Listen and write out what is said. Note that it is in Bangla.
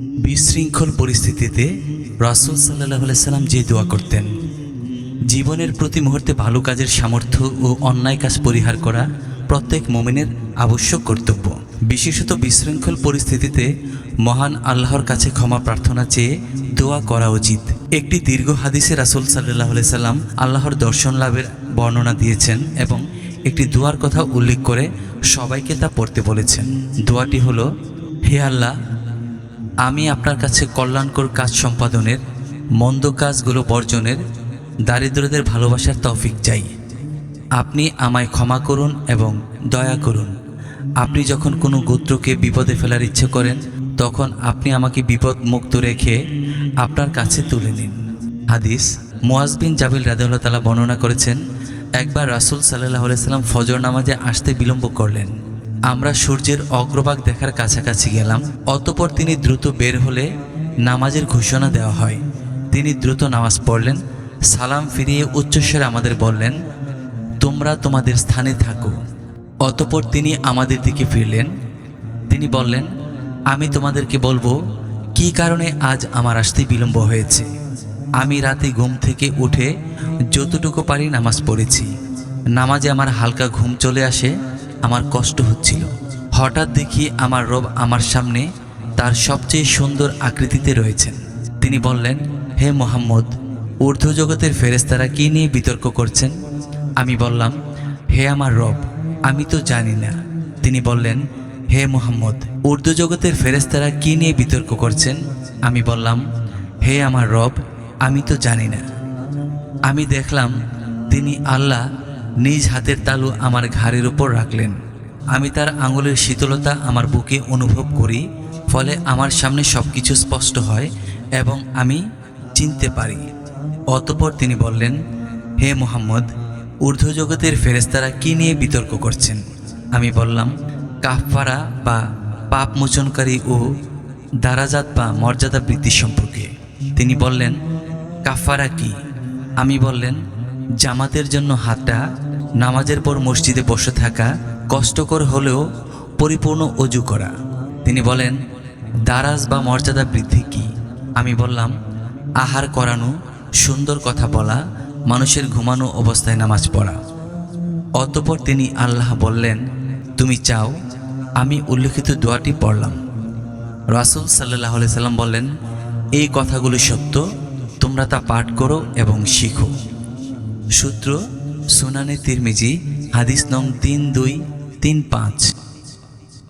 বিশৃঙ্খল পরিস্থিতিতে রাসুল সাল্লাহ সাল্লাম যে দোয়া করতেন, জীবনের প্রতি মুহূর্তে ভালো কাজের সামর্থ্য ও অন্যায় কাজ পরিহার করা প্রত্যেক মোমেনের আবশ্যক কর্তব্য। বিশেষত বিশৃঙ্খল পরিস্থিতিতে মহান আল্লাহর কাছে ক্ষমা প্রার্থনা চেয়ে দোয়া করা উচিত। একটি দীর্ঘ হাদিসে রাসুল সাল্লাহ সাল্লাম আল্লাহর দর্শন লাভের বর্ণনা দিয়েছেন এবং একটি দোয়ার কথা উল্লেখ করে সবাইকে তা পড়তে বলেছেন। দোয়াটি হলো, হে আল্লাহ আমি আপনার কাছে কল্যাণকর কাজ সম্পাদনের, মন্দ কাজগুলো বর্জনের, দারিদ্রদের ভালোবাসার তৌফিক চাই। আপনি আমায় ক্ষমা করুন এবং দয়া করুন। আপনি যখন কোনো গোত্রকে বিপদে ফেলার ইচ্ছে করেন, তখন আপনি আমাকে বিপদ মুক্ত রেখে আপনার কাছে তুলে নিন। হাদিস, মুয়াজ বিন জাবিল রাদেউল্লাহ তালা বর্ণনা করেছেন, একবার রাসুল সাল্লাহ সাল্লাম ফজর নামাজে আসতে বিলম্ব করলেন। আমরা সূর্যের অগ্রভাগ দেখার কাছাকাছি গেলাম, অতপর তিনি দ্রুত বের হলে নামাজের ঘোষণা দেওয়া হয়। তিনি দ্রুত নামাজ পড়লেন, সালাম ফিরিয়ে উচ্চস্বরে আমাদের বললেন, তোমরা তোমাদের স্থানে থাকো। অতপর তিনি আমাদের দিকে ফিরলেন। তিনি বললেন, আমি তোমাদেরকে বলব, কী কারণে আজ আমার আসতে বিলম্ব হয়েছে? আমি রাতে ঘুম থেকে উঠে যতটুকু পারি নামাজ পড়েছি। নামাজে আমার হালকা ঘুম চলে আসে আমার কষ্ট হচ্ছিল। হঠাৎ দেখি আমার রব আমার সামনে তার সবচেয়ে সুন্দর আকৃতিতে রয়েছেন। তিনি বললেন, হে মোহাম্মদ ঊর্ধ্ব জগতের ফেরেস্তারা কী নিয়ে বিতর্ক করছেন? আমি বললাম, হে আমার রব, আমি তো জানি না। তিনি বললেন, হে মোহাম্মদ উর্দু জগতের ফেরেস্তারা কী নিয়ে বিতর্ক করছেন? আমি বললাম, হে আমার রব, আমি তো জানি না। আমি দেখলাম, তিনি আল্লাহ নিজ হাতের তালু আমার ঘাড়ের উপর রাখলেন। আমি তার আঙুলের শীতলতা আমার বুকে অনুভব করি, ফলে আমার সামনে সব কিছু স্পষ্ট হয় এবং আমি চিনতে পারি। অতপর তিনি বললেন, হে মোহাম্মদ ঊর্ধ্ব জগতের ফেরেস্তারা কী নিয়ে বিতর্ক করছেন? আমি বললাম কাফারা বা পাপ মোচনকারী ও দারাজাত বা মর্যাদা বৃদ্ধি সম্পর্কে। তিনি বললেন কাফারা কি? আমি বললেন, জামাতের জন্য হাঁটা নামাজের পর মসজিদে বসে থাকা কষ্টকর হলেও পরিপূর্ণ অজু করা। তিনি বলেন, দারাজ বা মর্যাদা বৃদ্ধি কি? আমি বললাম, আহার করানো, সুন্দর কথা বলা, মানুষের ঘুমানো অবস্থায় নামাজ পড়া। অতপর তিনি আল্লাহ বললেন, তুমি চাও, আমি উল্লেখিত দোয়াটি পড়লাম। রাসুল সাল্লাহ সাল্লাম বললেন, এই কথাগুলি সত্য, তোমরা তা পাঠ করো এবং শিখো। সূত্র সুনানে তিরমিজি হাদিস নং তিন দুই তিন পাঁচ।